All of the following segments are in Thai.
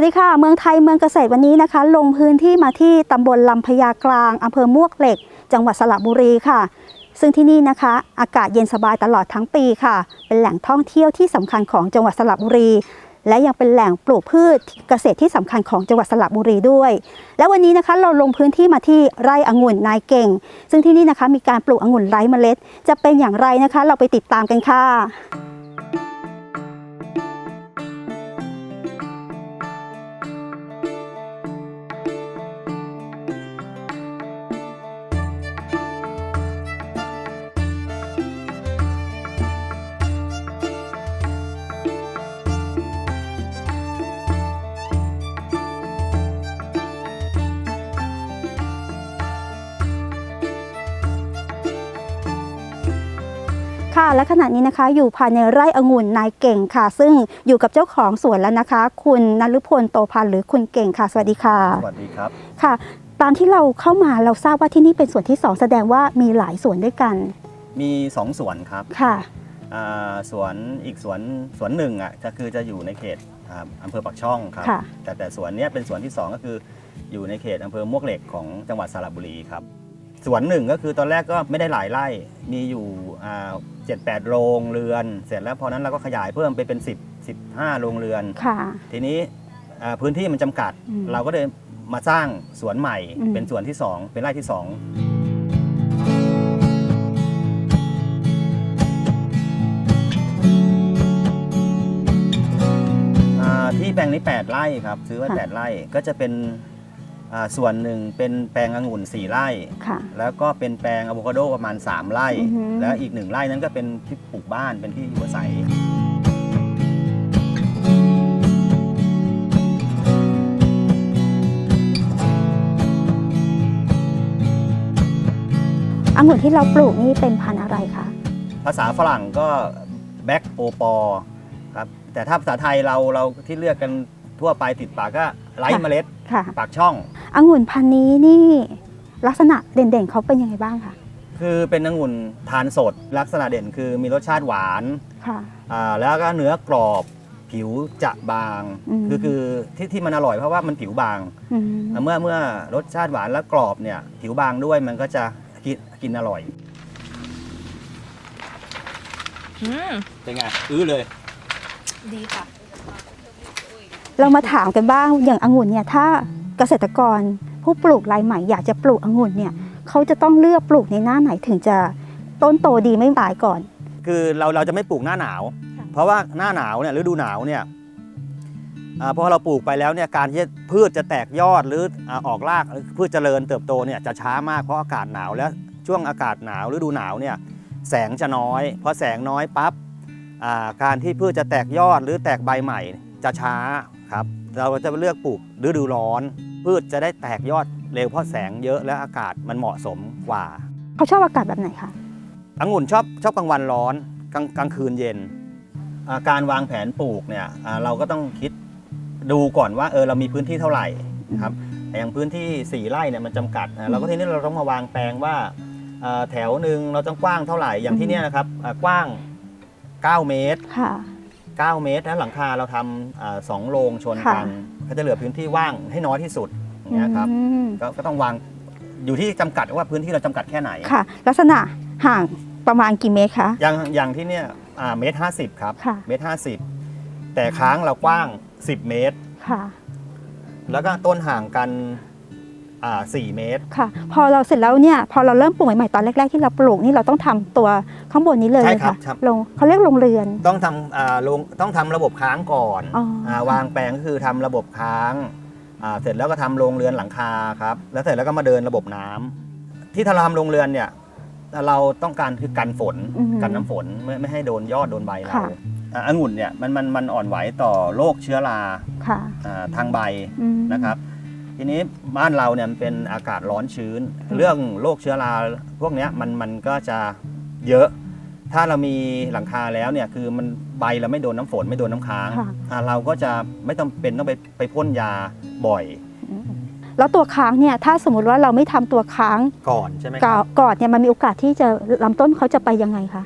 วัสดีค่ะ เมืองไทยเมืองเกษตรวันนี้นะคะ ลงพื้นที่มาที่ตำบลลำพญากลางอำเภอมวกเหล็ก จังหวัดสระบุรีค่ะ ซึ่งที่นี่นะคะ อากาศเย็นสบายตลอดทั้งปีค่ะ เป็นแหล่งท่องเที่ยวที่สำคัญของจังหวัดสระบุรี และยังเป็นแหล่งปลูกพืชเกษตรที่สำคัญของจังหวัดสระบุรีด้วย และวันนี้นะคะเราลงพื้นที่มาที่ไร่องุ่นนายเก่ง ซึ่งที่นี่นะคะมีการปลูกองุ่นไร้เมล็ด จะเป็นอย่างไรนะคะ เราไปติดตามกันค่ะ ค่ะและขณะนี้นะคะอยู่ภายในไร่องุ่นนายเก่งค่ะ ซึ่งอยู่กับเจ้าของสวนแล้วนะคะ คุณนฤพลโตพันธ์หรือคุณเก่งค่ะ สวัสดีค่ะ สวัสดีครับค่ะ ตามที่เราเข้ามาเราทราบว่าที่นี่เป็นสวนที่สองแสดงว่ามีหลายสวนด้วยกัน มี2สวนครับค่ะอ่าสวนอีกสวนสวนหนึ่งอะจะคือจะอยู่ในเขตอ่าอำเภอปักช่องครับ ค่ะ แต่แต่สวนเนี้ยเป็นสวนที่2ก็คืออยู่ในเขตอำเภอมวกเหล็กของจังหวัดสระบุรีครับ สวนหนึ่งก็คือตอนแรกก็ไม่ได้หลายไร่ มีอยู่เจ็ดแปดโรงเรือน เสร็จแล้วพอนั้นเราก็ขยายเพิ่มไปเป็น 10 15 โรงเรือน ค่ะ ทีนี้อ่าพื้นที่มันจำกัดอืมเราก็เลยมาสร้างสวนใหม่อืมเป็นสวนที่ 2 เป็นไร่ที่2อ่าที่แปลงนี้ 8 ไร่ครับ ซื้อไว้8ไร่ก็จะเป็น อ่าส่วนหนึ่งเป็นแปลงองุ่น 4 ไร่ ค่ะ แล้วก็เป็นแปลงอะโวคาโดประมาณ 3 ไร่ อือหือแล้วอีกหนึ่งไร่นั้นก็เป็นที่ปลูกบ้านเป็นที่อยู่อาศัย องุ่นที่เราปลูกนี่เป็นพันธุ์อะไรคะ ภาษาฝรั่งก็แบ็กโอปอครับแต่ถ้าภาษาไทยเราเราที่เลือกกันทั่วไปติดปากก็ ไร้เมล็ดค่ะปากช่อง องุ่นพันธุ์นี้นี่ลักษณะเด่นๆเขาเป็นยังไงบ้างคะคือเป็นองุ่นทานสด ลักษณะเด่นคือมีรสชาติหวานค่ะ อ่าแล้วก็เนื้อกรอบผิวจะบางอืม คือคือที่ที่มันอร่อยเพราะว่ามันผิวบาง อืมเมื่อเมื่อรสชาติหวานและกรอบเนี่ยผิวบางด้วยมันก็จะกินกินอร่อย อืมเป็นไงอื้อเลย ดีค่ะ เรามาถามกันบ้างอย่างองุ่นเนี่ยถ้าเกษตรกรผู้ปลูกรายใหม่อยากจะปลูกองุ่นเนี่ยเขาจะต้องเลือกปลูกในหน้าไหนถึงจะต้นโตดีไม่ตายก่อน คือเราเราจะไม่ปลูกหน้าหนาวค่ะเพราะว่าหน้าหนาวเนี่ยฤดูหนาวเนี่ยอ่าพอเราปลูกไปแล้วเนี่ยการที่พืชจะแตกยอดหรืออ่าออกรากหรือพืชเจริญเติบโตเนี่ยจะช้ามากเพราะอากาศหนาวแล้วช่วงอากาศหนาวฤดูหนาวเนี่ยแสงจะน้อยพอแสงน้อยปั๊บอ่าการที่พืชจะแตกยอดหรือแตกใบใหม่จะช้า ครับ เราก็จะเลือกปลูกฤดูร้อน พืชจะได้แตกยอดเร็วเพราะแสงเยอะและอากาศมันเหมาะสมกว่าเขาชอบอากาศแบบไหนคะองุ่นชอบชอบกลางวันร้อนกลางกลางคืนเย็นอ่าการวางแผนปลูกเนี่ยอ่าเราก็ต้องคิดดูก่อนว่าเออเรามีพื้นที่เท่าไหร่นะครับอย่างพื้นที่ 4ไร่เนี่ยมันจำกัดอ่าเราก็ทีนี้เราต้องมาวางแปลงว่าอ่าแถวหนึ่งเราต้องกว้างเท่าไหร่อย่างที่เนี่ยนะครับอ่ากว้าง 9 เมตรค่ะ 9 เมตรแล้วหลังคาเราทำอ่าสองโรงชนกันก็จะเหลือพื้นที่ว่างให้น้อยที่สุดอย่างเงี้ยครับอืมก็ก็ต้องวางอยู่ที่จำกัดว่าพื้นที่เราจำกัดแค่ไหน ค่ะ ลักษณะห่างประมาณกี่เมตรคะ อย่างอย่างที่เนี่ยอ่าเมตรห้าสิบครับค่ะ เมตรห้าสิบแต่ค้างเรากว้าง 10 เมตร ค่ะ แล้วก็ต้นห่างกันอ่า4เมตร ค่ะ พอเราเสร็จแล้วเนี่ย พอเราเริ่มปลูกใหม่ๆตอนแรก ๆ ที่เราปลูกนี่เราต้องทำตัว ข้างบนนี้เลยใช่เลยครัค่ะบครับ ลงเขาเรียกโรงเรือน ต้องทำอ่าลงต้องทำระบบค้างก่อนอ๋ออ่าวางแปลงก็คือทำระบบค้างอ่าเสร็จแล้วก็ทำโรงเรือนหลังคาครับ แล้วเสร็จแล้วก็มาเดินระบบน้ำที่เราทำโรงเรือนเนี่ยเราต้องการคือกันฝนอืมกันน้ำฝนไม่ไม่ให้โดนยอดโดนใบเราค่ะ อ่าองุ่นเนี่ยมันมันมันอ่อนไหวต่อโรคเชื้อราค่ะอ่าทางใบ อืม นะครับทีนี้บ้านเราเนี่ยมันเป็นอากาศร้อนชื้นเรื่องโรคเชื้อราพวกเนี้ยมันมันก็จะ เยอะ ถ้าเรามีหลังคาแล้วเนี่ยคือมันใบเราไม่โดนน้ำฝนไม่โดนน้ำค้างค่ะ อ่าเราก็จะไม่ต้องเป็นต้องไปไปพ่นยาบ่อยแล้วตัวค้างเนี่ยถ้าสมมติว่าเราไม่ทำตัวค้างก่อนใช่ไหมคก่อรับก่อนเนี่ยมันมีโอกาสที่จะลำต้นเขาจะไปยังไงคะ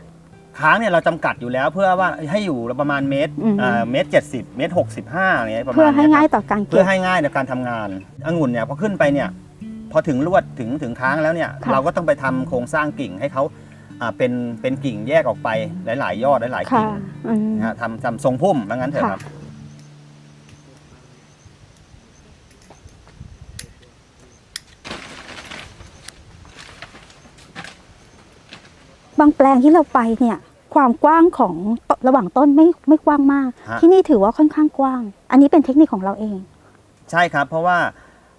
ค้างเนี่ยเราจำกัดอยู่แล้วเพื่อว่าให้อยู่ประมาณเมตรอืม อ่าเมตรเจ็ดสิบเมตรหกสิบห้าอะไรเงี้ยประมาณเพื่อให้นี้ยง่ายครับต่อการเพื่เก็อบให้ง่ายในการทำงานองุ่นเนี่ยพอขึ้นไปเนี่ยพอถึงลวดถึงถึงค้างแล้วเนี่ยค่ะ เราก็ต้องไปทำโครงสร้างกิ่งให้เขา อ่าเป็นเป็นกิ่งแยกออกไปหลาย ๆ ยอดหลาย ๆ ค่ะกิ่งอืม นะฮะทำทำทรงพุ่มว่างั้นเถอะค่ะครับ บางแปลงที่เราไปเนี่ย ความกว้างของระหว่างต้นไม่ไม่กว้างมาก ฮะ ที่นี่ถือว่าค่อนข้างกว้าง อันนี้เป็นเทคนิคของเราเอง ใช่ครับ เพราะว่า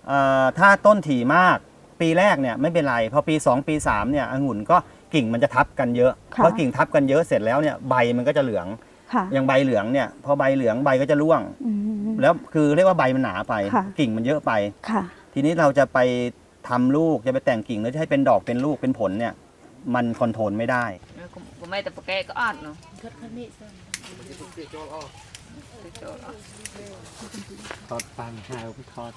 เอ่อถ้าต้นถี่มากปีแรกเนี่ยไม่เป็นไร พอปี 2 ปี 3เนี่ยองุ่นก็ กิ่งมันจะทับกันเยอะค่ะพอกิ่งทับกันเยอะเสร็จแล้วเนี่ยใบมันก็จะเหลืองค่ะอย่างใบเหลืองเนี่ยพอใบเหลืองใบก็จะร่วง อืม แล้วคือเรียกว่าใบมันหนาไป ค่ะ กิ่งมันเยอะไป ค่ะ ทีนี้เราจะไปทำลูกจะไปแต่งกิ่งแล้วจะให้เป็นดอกเป็นลูกเป็นผลเนี่ย มันคอนโทรลไม่ได้ก็ไม่แต่ปะแกก็อดเนาะทอดปังหาวทอด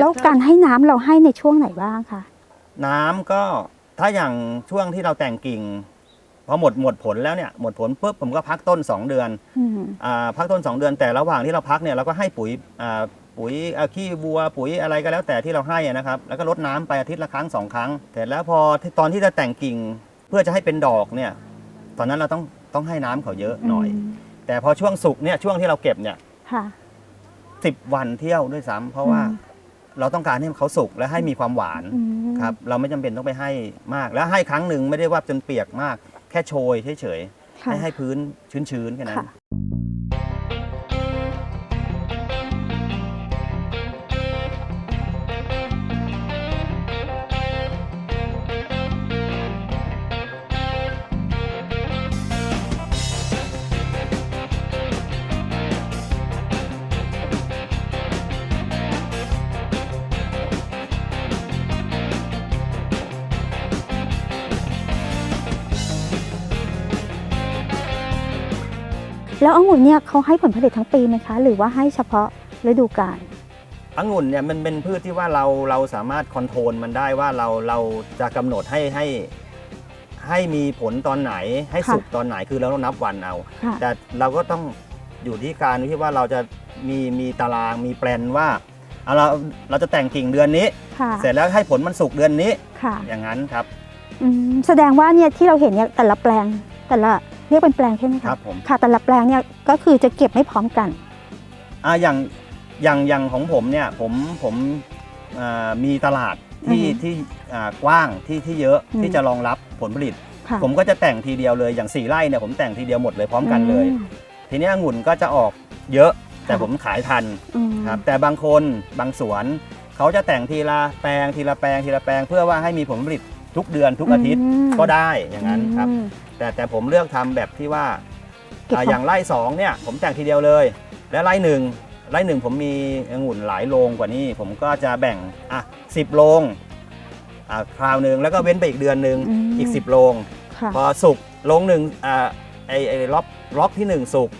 แล้วการให้น้ำเราให้ในช่วงไหนบ้างคะ น้ำก็ถ้าอย่างช่วงที่เราแต่งกิ่งพอหมดหมดผลแล้วเนี่ยหมดผลปุ๊บผมก็พักต้น 2 เดือนอืมอ่าพักต้น 2 เดือน แต่ระหว่างที่เราพักเนี่ยเราก็ให้ปุ๋ยอ่าปุ๋ยอ่าขี้วัวปุ๋ยอะไรก็แล้วแต่ที่เราให้อะนะครับ แล้วก็ลดน้ำไปอาทิตย์ละครั้งสองครั้งเสร็จแล้วพอที่ตอนที่จะแต่งกิ่งเพื่อจะให้เป็นดอกเนี่ย ตอนนั้นเราต้องต้องให้น้ำเขาเยอะหน่อย แต่พอช่วงสุกเนี่ยช่วงที่เราเก็บเนี่ยค่ะสิบวันเที่ยวด้วยซ้ำเพราะว่าอืม เราต้องการให้เขาสุกและให้มีความหวานอืมครับเราไม่จำเป็นต้องไปให้มาก แล้วให้ครั้งหนึ่งไม่ได้ว่าจนเปียกมาก แค่โชยเฉยๆค่ะให้ให้พื้นชื้นๆแค่นั้น ค่ะ แล้วองุ่นเนี่ยเขาให้ผลผลิตทั้งปีไหมคะ หรือว่าให้เฉพาะฤดูกาลองุ่นเนี่ยมันเป็นพืชที่ว่าเราเราสามารถคอนโทรลมันได้ว่าเราเราจะกำหนดให้ให้ให้มีผลตอนไหน ให้ค่ะสุกตอนไหนคือเราต้องนับวันเอาค่ะแต่เราก็ต้องอยู่ที่การที่ว่าเราจะมีมีตารางมีแปลนว่าเอาเราเราจะแต่งกิ่งเดือนนี้ค่ะเสร็จแล้วให้ผลมันสุกเดือนนี้ค่ะอย่างนั้นครับอืมแสดงว่าเนี่ยที่เราเห็นเนี่ยแต่ละแปลงแต่ละ เรียกเป็นแปลงใช่ไหมคคะรับผมค่ะแต่ละแปลงเนี่ยก็คือจะเก็บไม่พร้อมกัน อ่าอย่างอย่างอย่างของผมเนี่ยผมผมอ่ามีตลาดที่อือฮึที่อ่ากว้างที่ที่เยอะอืม ที่จะรองรับผลผลิต ค่ะผมก็จะแต่งทีเดียวเลยอย่าง4ไร่เนี่ยผมแต่งทีเดียวหมดเลยพร้อมกันเลยอืมทีนี้องุ่นก็จะออกเยอะแต่ค่ะผมขายทันอืมครับแต่บางคนบางสวน เขาจะแต่งทีละแปลงทีละแปลงทีละแปลง เพื่อว่าให้มีผลผลิตทุกเดือนทุกอาทิตย์มก็ได้อย่างนั้นครับ อืม แต่แต่ผมเลือกทำแบบที่ว่าเก็บอ่าของอย่างไร่สองเนี่ย ผมแต่งทีเดียวเลย และไร่หนึ่งไร่หนึ่งผมมีองุ่นหลายโรงกว่านี้ ผมก็จะแบ่งอะสิบโรงอ่าคราวหนึ่งแล้วก็เว้นไปอีกเดือนหนึ่งมอีก 10โรงค่ะ พอสุกโรงหนึ่งอ่าไอไอล็อกล็อกที่หนึ่งสุก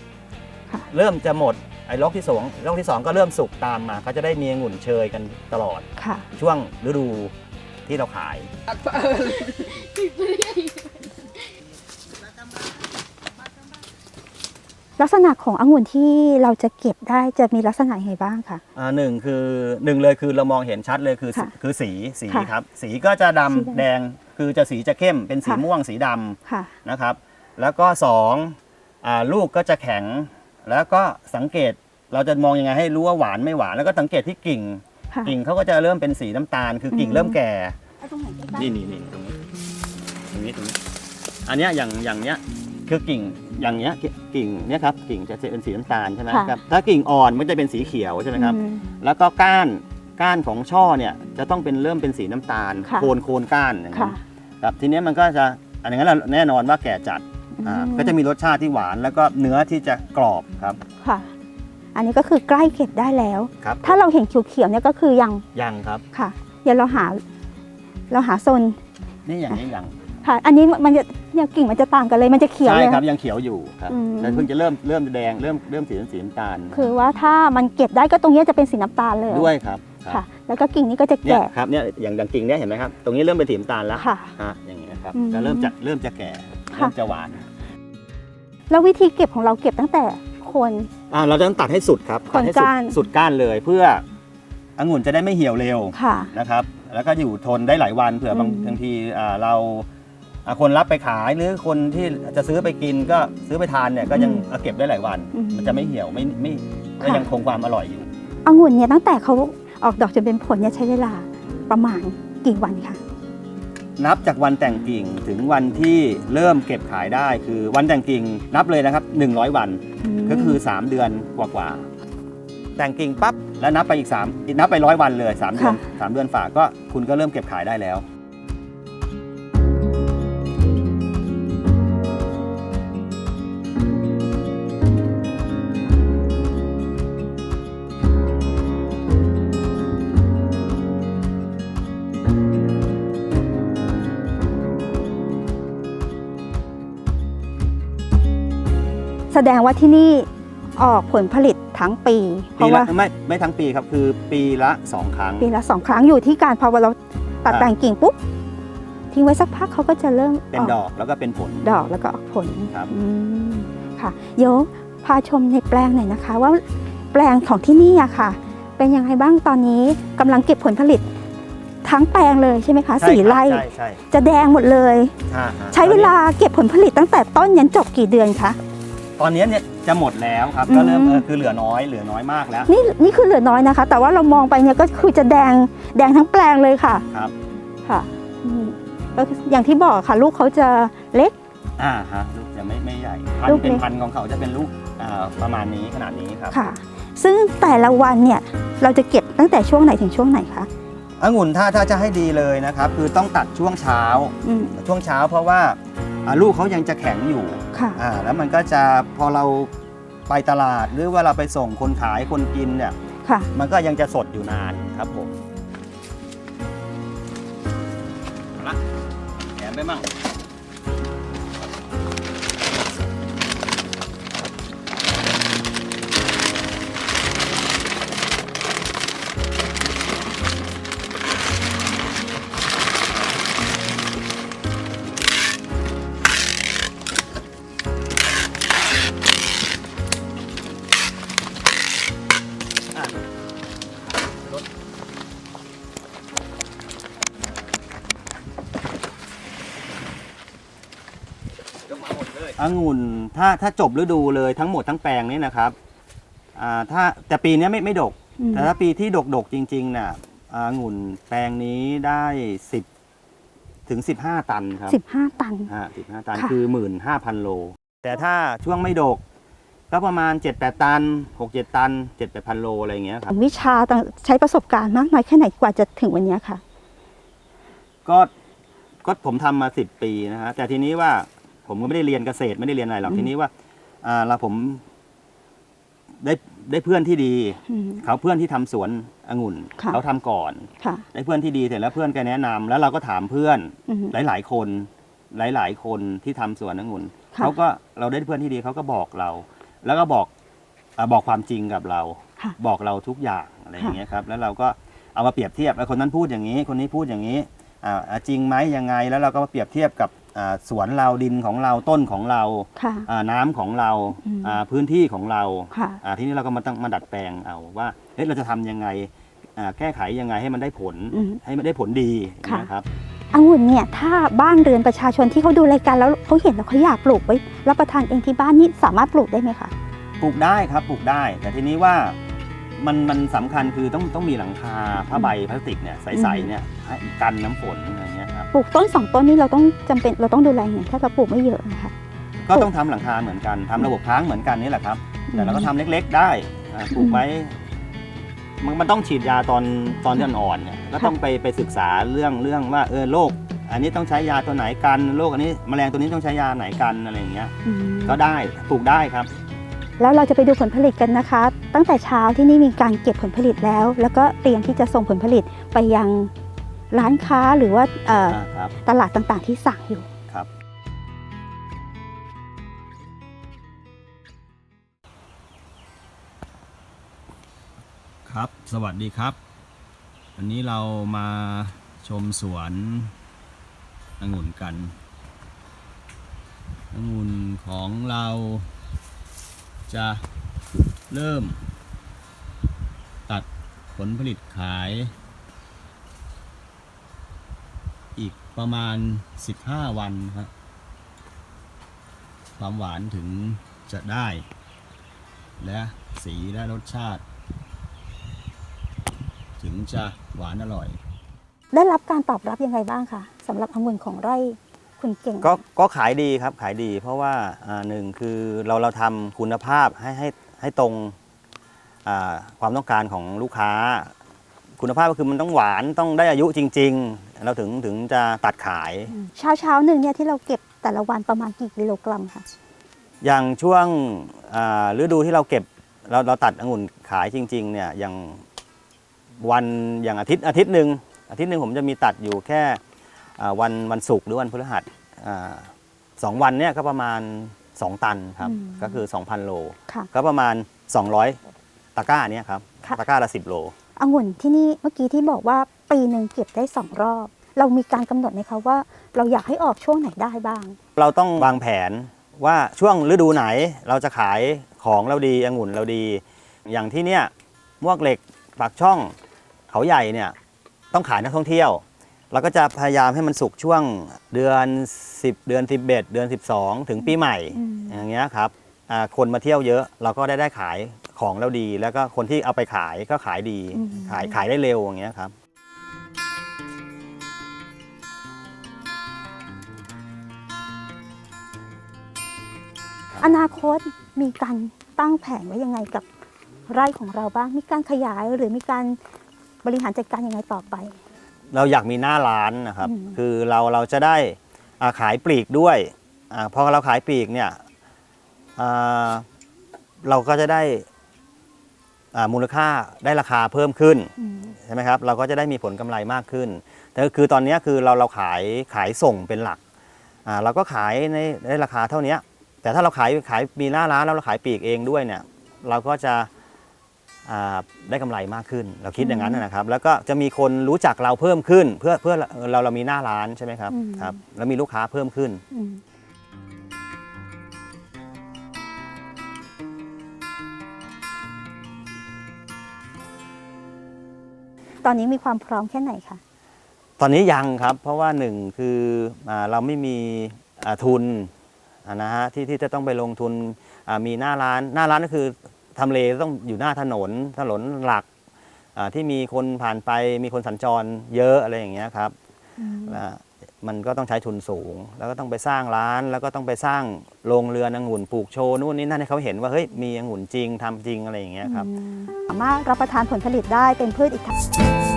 ค่ะ เริ่มจะหมดไอล็อกที่สองล็อกที่สองก็เริ่มสุกตามมาก็จะได้มีองุ่นเชยกันตลอด ค่ะ ช่วงฤดูที่เราขายลั กษณะขององุ่นที่เราจะเก็บได้จะมีลักษณะยังไงบ้างคะ อ่าหนึ่งคือหนึ่งเลยคือเรามองเห็นชัดเลยคือค่ะคือสีสีค่ะครับ สีก็จะดำสีดำแดงคือจะสีจะเข้มเป็นสีค่ะม่วงสีดำค่ะ นะครับ แล้วก็สองอ่าลูกก็จะแข็ง แล้วก็สังเกตเราจะมองยังไงให้รู้ว่าหวานไม่หวาน แล้วก็สังเกตที่กิ่ง ค่ะ กิ่งเขาก็จะเริ่มเป็นสีน้ำตาล คือกิ่งอืม เริ่มแก่เอาตรงไหนใกล้ๆนี่นี่นี่ตรงนี้ตรงนี้ตรงนี้ อันเนี้ยอย่างอย่างเนี้ย คือกิ่งอย่างเนี้ยกิ่งเนี้ยครับกิ่งจะเป็นสีน้ำตาลใช่ไหมค่ะ ครับถ้ากิ่งอ่อนมันจะเป็นสีเขียวใช่ไหมครับ อืม แล้วก็ก้านก้านของช่อเนี่ยจะต้องเป็นเริ่มเป็นสีน้ำตาล ค่ะ โคนโคนก้านอย่างนั้ค่ะนครับทีเนี้ยมันก็จะอันนั้นเราแน่นอนว่าแก่จัดอ่าอืมก็จะมีรสชาติที่หวาน แล้วก็เนื้อที่จะกรอบครับค่ะ อันนี้ก็คือใกล้เก็บได้แล้ว ครับถ้าเราเห็นเขียวๆเนี่ยก็คือยังยังครับ ค่ะ เดี๋ยวเราหา เราหาโซน นี่อย่างนี้ยัง ค่ะ อันนี้มันจะเนี่ยกิ่งมันจะต่างกันเลยมันจะเขียวใช่เลย ครับยังเขียวอยู่ครับอืมแต่เพิ่งจะเริ่มเริ่มแดงเริ่มเริ่มสีสีน้ำตาลคือว่าถ้ามันเก็บได้ก็ตรงเนี้ยจะเป็นสีน้ำตาลเลยด้วยครับครับค่ะ แล้วก็กิ่งนี้ก็จะเนี่ยแก่ ครับเนี่ยอย่างอย่างกิ่งเนี่ยเห็นไหมครับตรงนี้เริ่มเป็นสีน้ำตาลแล้วค่ะฮะอย่างเงี้ยครับอืมก็เริ่มจะเริ่มจะแก่ค่ะ เริ่มจะหวานแล้ววิธีเก็บของเราเก็บตั้งแต่โคน อ่าเราจะต้องตัดให้สุดครับขตันดให้สุดก้าน สุดก้านเลยเพื่อองุ่นจะได้ไม่เหี่ยวเร็ว ค่ะ นะครับแล้วก็อยู่ทนได้หลายวันเผื่อบางอืมบางทีอ่าเราอ่า คนรับไปขายหรือคนที่จะซื้อไปกินก็ซื้อไปทานเนี่ยก็ยังเอาเก็บได้หลายวันมันจะไม่เหี่ยวไม่ไม่ก็ยังคงความอร่อยอยู่ องุ่นเนี่ยตั้งแต่เขาออกดอกจนเป็นผลเนี่ยใช้เวลาประมาณกี่วันคะนับจากวันแต่งกิ่งถึงวันที่เริ่มเก็บขายได้คือวันแต่งกิ่งนับเลยนะครับ 100 วันมก็คือ 3 เดือนกว่าๆแต่งกิ่งปั๊บแล้วนับไปอีก3อีกนับไปร้อยวันเลย3เดือนค่ะ3เดือนฝากก็คุณก็เริ่มเก็บขายได้แล้ว แสดงว่าที่นี่ออกผลผลิตทั้งปี เพปีราะละว่าไม่ไม่ทั้งปีครับคือปีละ2ครั้ง ปีละสองครั้งอยู่ที่การพอเราตัดอ่า แต่งกิ่งปุ๊บทิ้งไว้สักพักเขาก็จะเริ่มเป็นดอกแล้วก็เป็นผล ดอกแล้วก็ออกผลครับ อืมค่ะเดี๋ยวพาชมในแปลงหน่อยนะคะ ว่าแปลงของที่นี่อะค่ะ เป็นยังไงบ้างตอนนี้กำลังเก็บผลผลิตทั้งแปลงเลยใช่ไหมคะใช่สี่ครับไร่ใช่ใช่จะแดงหมดเลยอ่าฮะใช้เวลาเก็บผลผลิตตั้งแต่ต้นยันจบกี่เดือนคะ ตอนนี้เนี่ยจะหมดแล้วครับอืมก็เริ่มเออคือเหลือน้อยเหลือน้อยมากแล้วนี่นี่คือเหลือน้อยนะคะ แต่ว่าเรามองไปเนี่ยก็คือจะแดงแดงทั้งแปลงเลยค่ะครับค่ะนี่ก็คืออย่างที่บอกค่ะลูกเขาจะเล็กอ่าฮะลูกจะไม่ไม่ใหญ่พันลูกธุ์เป็นเล็กพันธุ์ของเขาจะเป็นลูกอ่าประมาณนี้ขนาดนี้ครับค่ะ ซึ่งแต่ละวันเนี่ยเราจะเก็บตั้งแต่ช่วงไหนถึงช่วงไหนคะองุ่นถ้าถ้าจะให้ดีเลยนะครับ คือต้องตัดช่วงเช้าอืมช่วงเช้าเพราะว่า อ่าลูกเขายังจะแข็งอยู่ค่ะ อ่าแล้วมันก็จะพอเราไปตลาดหรือว่าเราไปส่งคนขายคนกินเนี่ยค่ะ มันก็ยังจะสดอยู่นานครับผมเอาละแถมไปมั่ง องุ่นถ้าถ้าจบฤดูเลยทั้งหมดทั้งแปลงนี้นะครับอ่าถ้าแต่ปีนี้ไม่ไม่ดก อืมแต่ถ้าปีที่ดกดกๆจริงๆน่ะองุ่นแปลงนี้ได้10ถึง15ตันครับ สิบห้าตันอ่า15ตันค่ะ คือ15,000โล แต่ถ้าช่วงไม่ดก ก็ประมาณ7-8ตัน6-7ตัน7-8,000โลอะไรอย่างเงี้ยครับ วิชาต่างใช้ประสบการณ์มากน้อยแค่ไหนกว่าจะถึงวันเนี้ยค่ะ ก็ก็ผมทำมา10ปีนะฮะแต่ทีนี้ว่า ผมก็ไม่ได้เรียนเกษตรไม่ได้เรียนอะไรหรอกอืมทีนี้ว่าอ่าเราผมได้ได้เพื่อนที่ดี อืม เขาเพื่อนที่ทำสวนองุ่น ค่ะ เขาทำก่อน ค่ะ ได้เพื่อนที่ดีเสร็จแล้วเพื่อนก็แนะนำแล้วเราก็ถามเพื่อน อืมหลาย ๆ คน หลาย ๆ คนที่ทำสวนองุ่นค่ะ เขาก็เราได้เพื่อนที่ดีเขาก็บอกเรา แล้วก็บอกอาบอกความจริงกับเรา ค่ะ บอกเราทุกอย่างอะไรอย่างเงี้ยครับแล้วเราก็เอามาเปรียบเทียบไอ้คนนั้นพูดอย่างนี้ คนนี้พูดอย่างนี้อ่าอ่าจริงไหมยังไงแล้วเราก็มาเปรียบเทียบกับ อ่าสวนเราดินของเราต้นของเราค่ะ อ่าน้ำของเราอืม อ่าพื้นที่ของเราค่ะ อ่าทีนี้เราก็มาตั้งมาดัดแปลงเอาว่าเฮ้ยเราจะทำยังไงอ่าแก้ไขยังไงให้มันได้ผลอืม ให้มันได้ผลดีค่ะ นะครับ องุ่นเนี่ยถ้าบ้านเรือนประชาชนที่เขาดูรายการแล้วเขาเห็นแล้วเขาอยากปลูกไว้รับประทานเองที่บ้านนี่สามารถปลูกได้ไหมคะ ปลูกได้ครับปลูกได้ แต่ทีนี้ว่า มันมันสำคัญคือต้องต้องมีหลังคาผ้าใบพลาสติกเนี่ยใสๆเนี่ยให้กันน้ำฝนอะไรเงี้ยครับปลูกต้นสองต้นนี้เราต้องจำเป็นเราต้องดูแลยังไงถ้าเราปลูกไม่เยอะนะคะ ก็ต้องทำหลังคาเหมือนกันทำระบบค้างเหมือนกันนี่แหละครับ แต่เราก็ทำเล็กๆได้อ่าปลูกไว้มันมันต้องฉีดยาตอนตอนที่อ่อนๆเนี่ยก็ต้องไปไปศึกษาเรื่องเรื่องว่าเออโรคอันนี้ต้องใช้ยาตัวไหนกันโรคอันนี้แมลงตัวนี้ต้องใช้ยาไหนกันอะไรอย่างเงี้ย อืม ก็ได้ปลูกได้ครับ แล้วเราจะไปดูผลผลิตกันนะคะ ตั้งแต่เช้าที่นี่มีการเก็บผลผลิตแล้ว แล้วก็เตรียมที่จะส่งผลผลิตไปยังร้านค้าหรือว่าเอ่ออ่าครับตลาดต่างๆที่สั่งอยู่ครับครับ สวัสดีครับ วันนี้เรามาชมสวนองุ่นกันองุ่นของเรา จะเริ่ม ตัดผลผลิตขาย อีกประมาณ 15 วันครับความหวานถึงจะได้ และสีและรสชาติ ถึงจะหวานอร่อย ได้รับการตอบรับยังไงบ้างคะสำหรับองุ่นของไร่ คุณเก่งก็ก็ขายดีครับขายดี เพราะว่าอ่าหนึ่งคือเราเราทำคุณภาพให้ให้ให้ตรงอ่าความต้องการของลูกค้า คุณภาพก็คือมันต้องหวานต้องได้อายุจริง ๆ เราถึงถึงจะตัดขาย เช้าเช้าๆหนึ่งเนี่ยที่เราเก็บแต่ละวันประมาณกี่กิโลกรัมคะอย่างช่วงอ่าฤดูที่เราเก็บเราเราตัดองุ่นขายจริง ๆ เนี่ยอย่างวันอย่างอาทิตย์อาทิตย์หนึ่งอาทิตย์หนึ่งผมจะมีตัดอยู่แค่อ่า วันวันศุกร์หรือวันพฤหัสอ่าสองวันเนี่ยก็ประมาณ 2 ตันครับก็คือ 2,000 โลค่ะก็ประมาณ 200 ตะกร้าเนี่ยครับค่ะตะกร้าละ 10 โลองุ่นที่นี่เมื่อกี้ที่บอกว่าปีหนึ่งเก็บได้สองรอบ เรามีการกำหนดไหมคะว่า เราอยากให้ออกช่วงไหนได้บ้าง เราต้องวางแผนว่าช่วงฤดูไหนเราจะขายของเราดีองุ่นเราดี อย่างที่เนี่ยมวกเหล็กปากช่องเขาใหญ่เนี่ยต้องขายนักท่องเที่ยว เราก็จะพยายามให้มันสุกช่วงเดือน 10 เดือน 11 เดือน 12 ถึงปีใหม่อืมอย่างเงี้ยครับอ่าคนมาเที่ยวเยอะเราก็ได้ได้ขายของเราดี แล้วก็คนที่เอาไปขายก็ขายดีขายขายได้เร็วอย่างเงี้ยครับอนาคตมีการตั้งแผนไว้ยังไงกับไร่ของเราบ้าง มีการขยายหรือมีการบริหารจัดการยังไงต่อไป เราอยากมีหน้าร้านนะครับอืมคือเราเราจะได้อ่าขายปลีกด้วยอาพอเราขายปลีกเนี่ยอ่าเราก็จะได้อ่ามูลค่าได้ราคาเพิ่มขึ้นอืมใช่ไหมครับ เราก็จะได้มีผลกำไรมากขึ้น แต่คือตอนนี้คือเราเราขายขายส่งเป็นหลักอ่าเราก็ขายในในราคาเท่านี้แต่ถ้าเราขายขายมีหน้าร้านแล้วเราขายปลีกเองด้วยเนี่ย เราก็จะอ่า ได้กำไรมากขึ้น เราคิดอย่างนั้นนะครับ แล้วก็จะมีคนรู้จักเราเพิ่มขึ้น เพื่อเพื่อเราเรามีหน้าร้านใช่ไหมครับอืมครับแล้วมีลูกค้าเพิ่มขึ้นอืมตอนนี้มีความพร้อมแค่ไหนคะ ตอนนี้ยังครับ เพราะว่าหนึ่งคืออาเราไม่มีอ่าทุนอ่านะฮะที่ที่จะต้องไปลงทุนอ่ามีหน้าร้าน หน้าร้านก็คือ ทำเลต้องอยู่หน้าถนนถนนหลักอ่าที่มีคนผ่านไปมีคนสัญจรเยอะอะไรอย่างเงี้ยครับอ่ามันก็ต้องใช้ทุนสูง แล้วก็ต้องไปสร้างร้าน แล้วก็ต้องไปสร้างโรงเรือนองุ่นปลูกโชว์นู่นนี่นั่นให้เขาเห็นว่าเฮ้ยมีองุ่นจริงทำจริงอะไรอย่างเงี้ยครับสามารถรับประทานผลผลิตได้เป็นพืชอีกทาง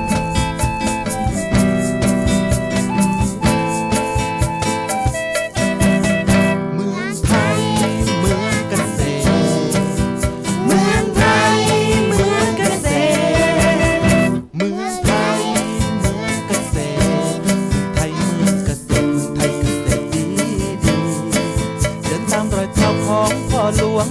ตามรอยเท้าของพ่อหลวง